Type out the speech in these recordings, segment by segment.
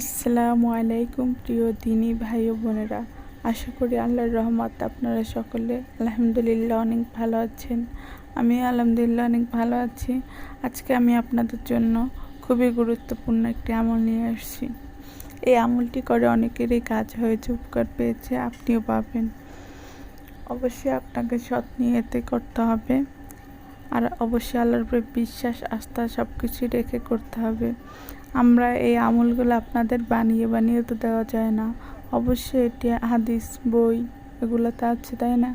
আসসালামু আলাইকুম প্রিয় দিনী ভাই ও বোনেরা। আশা করি আল্লাহর রহমত আপনারা সকলে আলহামদুলিল্লাহ অনেক ভালো আছেন। আমি আলহামদুলিল্লাহ অনেক ভালো আছি। আজকে আমি আপনাদের জন্য খুবই গুরুত্বপূর্ণ একটি আমল নিয়ে আসছি। এই আমলটি করে অনেকেরই কাজ হয়েছে, উপকার পেয়েছে, আপনিও পাবেন। অবশ্যই আপনাকে সৎ নিয়েতে করতে হবে। আর অবশ্যই আল্লাহর উপরে বিশ্বাস, আস্থা সব কিছুই রেখে করতে হবে। আমরা এই আমলগুলো আপনাদের বানিয়ে বানিয়ে তো দেওয়া যায় না। অবশ্যই এটি হাদিস, বই এগুলোতে আছে, তাই না?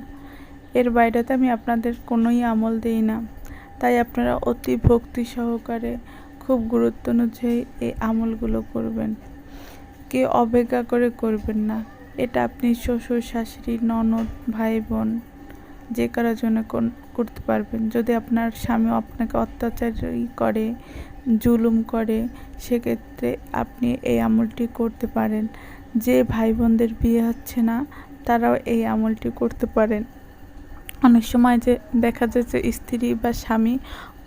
এর বাইরেতে আমি আপনাদের কোনোই আমল দিই না। তাই আপনারা অতি ভক্তি সহকারে খুব গুরুত্ব অনুযায়ী এই আমলগুলো করবেন। কে অবজ্ঞা করে করবেন না। এটা আপনি শ্বশুর, শাশুড়ি, ননদ, ভাই, বোন, যে কারোর জন্য করতে পারবেন। যদি আপনার স্বামী আপনাকে অত্যাচার করে, জুলুম করে, সেক্ষেত্রে আপনি এই আমলটি করতে পারেন। যে ভাই বোনদের বিয়ে হচ্ছে না, তারাও এই আমলটি করতে পারেন। অনেক সময় যে দেখা যায় যে স্ত্রী বা স্বামী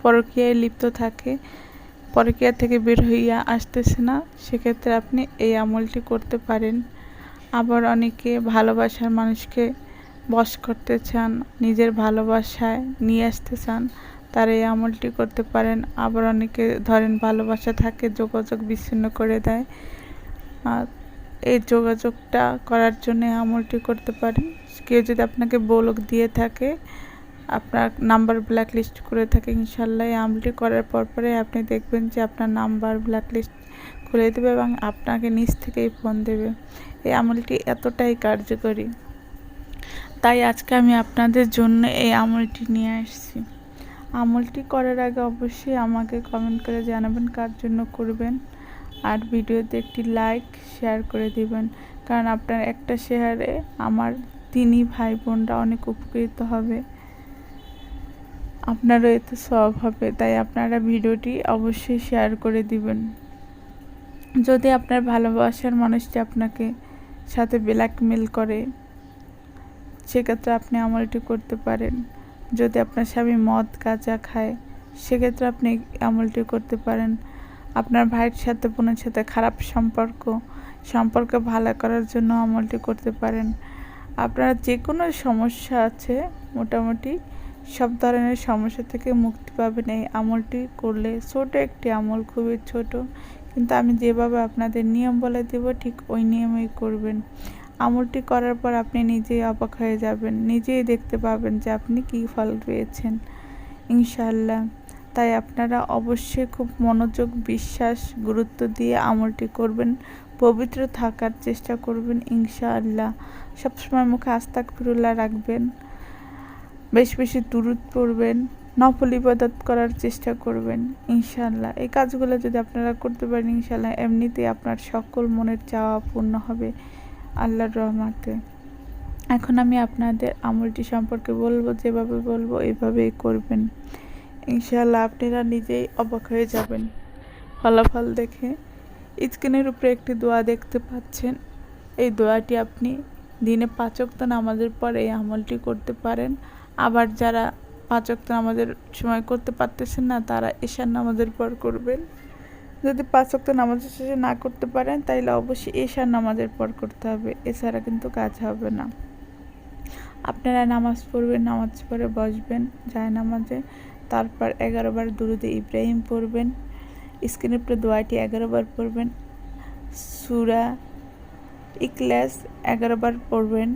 পরকীয়ায় লিপ্ত থাকে, পরকীয়া থেকে বের হইয়া আসতেছে না, সেক্ষেত্রে আপনি এই আমলটি করতে পারেন। আবার অনেকে ভালোবাসার মানুষকে বশ করতে চান, নিজের ভালোবাসায় নিয়ে আসতে চান, তারা এই আমলটি করতে পারেন। আবার অনেকে ধরেন ভালোবাসা থাকে, যোগাযোগ বিচ্ছিন্ন করে দেয়। আর এই যোগাযোগটা করার জন্য আমলটি করতে পারেন। কেউ যদি আপনাকে বলক দিয়ে থাকে, আপনার নাম্বার ব্ল্যাক লিস্ট করে থাকে, ইনশাল্লাহ এই আমলটি করার পর পরে আপনি দেখবেন যে আপনার নাম্বার ব্ল্যাক লিস্ট খুলে দেবে এবং আপনাকে নিচ থেকেই ফোন দেবে। এই আমলটি এতটাই কার্যকরী। তাই আজকে আমি আপনাদের জন্য এই আমলটি নিয়ে আসছি। আমলটি করার আগে অবশ্যই আমাকে কমেন্ট করে জানাবেন কার জন্য করবেন। আর ভিডিওতে একটি লাইক শেয়ার করে দিবেন। কারণ আপনার একটা শেয়ারে আমার তিনি ভাই বোনরা অনেক উপকৃত হবে। আপনারও এতে সব হবে। তাই আপনারা ভিডিওটি অবশ্যই শেয়ার করে দিবেন। যদি আপনার ভালোবাসার মানুষটি আপনাকে সাথে ব্ল্যাকমেল করে সেক্ষেত্রে আপনি আমলটি করতে পারেন। যদি আপনার স্বামী মদ, গাঁজা খায়, সেক্ষেত্রে আপনি আমলটি করতে পারেন। আপনার ভাইয়ের সাথে, বোনের সাথে খারাপ সম্পর্ক সম্পর্ক ভালো করার জন্য আমলটি করতে পারেন। আপনার যে কোনো সমস্যা আছে, মোটামুটি সব ধরনের সমস্যা থেকে মুক্তি পাবেন। এই আমলটি করলে ছোট একটি আমল, খুবই ছোট। কিন্তু আমি যেভাবে আপনাদের নিয়ম বলে দেব, ঠিক ওই নিয়মেই করবেন। আমলটি করার পর আপনি নিজেই অবাক হয়ে যাবেন, নিজেই দেখতে পাবেন যে আপনি কী ফল পেয়েছেন। ইনশাল্লাহ তাই আপনারা অবশ্যই খুব মনোযোগ, বিশ্বাস, গুরুত্ব দিয়ে আমলটি করবেন, পবিত্র থাকার চেষ্টা করবেন ইনশাআল্লাহ। সবসময় মুখে আস্তাক ফিরুল্লাহ রাখবেন, বেশ বেশি দূরত পড়বেন, নফল ইবাদত করার চেষ্টা করবেন ইনশাল্লাহ এই কাজগুলো যদি আপনারা করতে পারেন ইনশাল্লাহ এমনিতেই আপনার সকল মনের চাওয়া পূর্ণ হবে। আল্লাহর রহমাতে। এখন আমি আপনাদের আমলটি সম্পর্কে বলব, যেভাবে বলব এইভাবেই করবেন। ইনশাআল্লাহ আপনারা নিজেই অবাক হয়ে যাবেন। ফলাফল দেখে স্ক্রিনের উপরে একটি দোয়া দেখতে পাচ্ছেন। এই দোয়াটি আপনি দিনে পাঁচক্ত নামাজের পর এই আমলটি করতে পারেন। আবার যারা পাঁচক্ত নামাজের সময় করতে পারতেছেন না, তারা এশার নামাজের পর করবেন। যদি পাঁচ ওয়াক্ত নামাজের শেষে না করতে পারেন, তাইলে অবশ্যই এশার নামাজের পর করতে হবে। এছাড়া কিন্তু কাজ হবে না। আপনারা নামাজ পড়বেন, নামাজ পড়ে বসবেন, যায় নামাজে। তারপর এগারো বার দুরুদে ইব্রাহিম পড়বেন। স্ক্রিনের উপরে দোয়াটি এগারো বার পড়বেন। সুরা ইকলাস এগারো বার পড়বেন।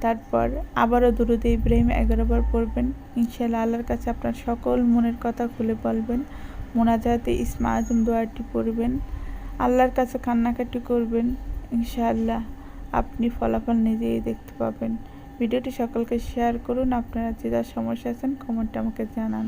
তারপর আবারও দুরুদে ইব্রাহিম এগারো বার পড়বেন। ইনশাল্লাহ আল্লাহর কাছে আপনার সকল মনের কথা খুলে বলবেন। মোনাজাতে ইসমা আজম দোয়াটি পড়বেন, আল্লাহর কাছে কান্নাকাটি করবেন, ইনশাআল্লাহ আপনি ফলাফল নিজেই দেখতে পাবেন। ভিডিওটি সকলকে শেয়ার করুন, আপনারা যে যার সমস্যা আছেন কমেন্টে আমাকে জানান।